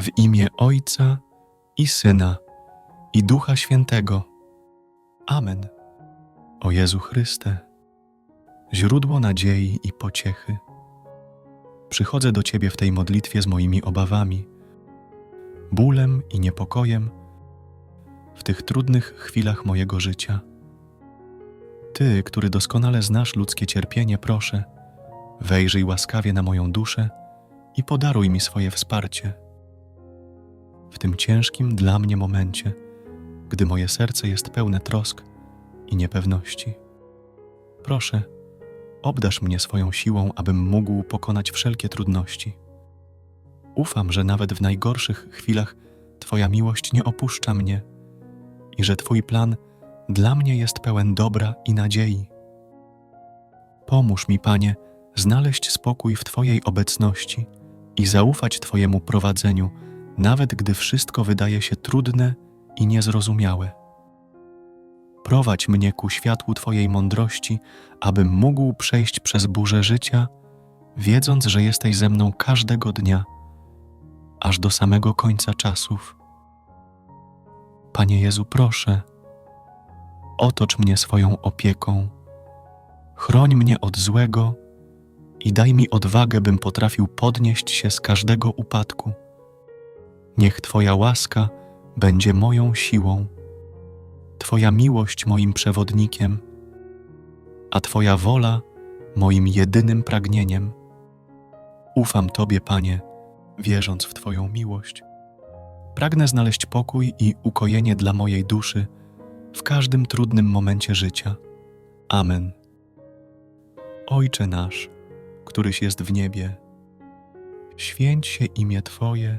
W imię Ojca i Syna i Ducha Świętego. Amen. O Jezu Chryste, źródło nadziei i pociechy. Przychodzę do Ciebie w tej modlitwie z moimi obawami, bólem i niepokojem w tych trudnych chwilach mojego życia. Ty, który doskonale znasz ludzkie cierpienie, proszę, wejrzyj łaskawie na moją duszę i podaruj mi swoje wsparcie. W tym ciężkim dla mnie momencie, gdy moje serce jest pełne trosk i niepewności. Proszę, obdarz mnie swoją siłą, abym mógł pokonać wszelkie trudności. Ufam, że nawet w najgorszych chwilach Twoja miłość nie opuszcza mnie i że Twój plan dla mnie jest pełen dobra i nadziei. Pomóż mi, Panie, znaleźć spokój w Twojej obecności i zaufać Twojemu prowadzeniu, nawet gdy wszystko wydaje się trudne i niezrozumiałe. Prowadź mnie ku światłu Twojej mądrości, abym mógł przejść przez burzę życia, wiedząc, że jesteś ze mną każdego dnia, aż do samego końca czasów. Panie Jezu, proszę, otocz mnie swoją opieką, chroń mnie od złego i daj mi odwagę, bym potrafił podnieść się z każdego upadku. Niech Twoja łaska będzie moją siłą, Twoja miłość moim przewodnikiem, a Twoja wola moim jedynym pragnieniem. Ufam Tobie, Panie, wierząc w Twoją miłość. Pragnę znaleźć pokój i ukojenie dla mojej duszy w każdym trudnym momencie życia. Amen. Ojcze nasz, któryś jest w niebie, święć się imię Twoje,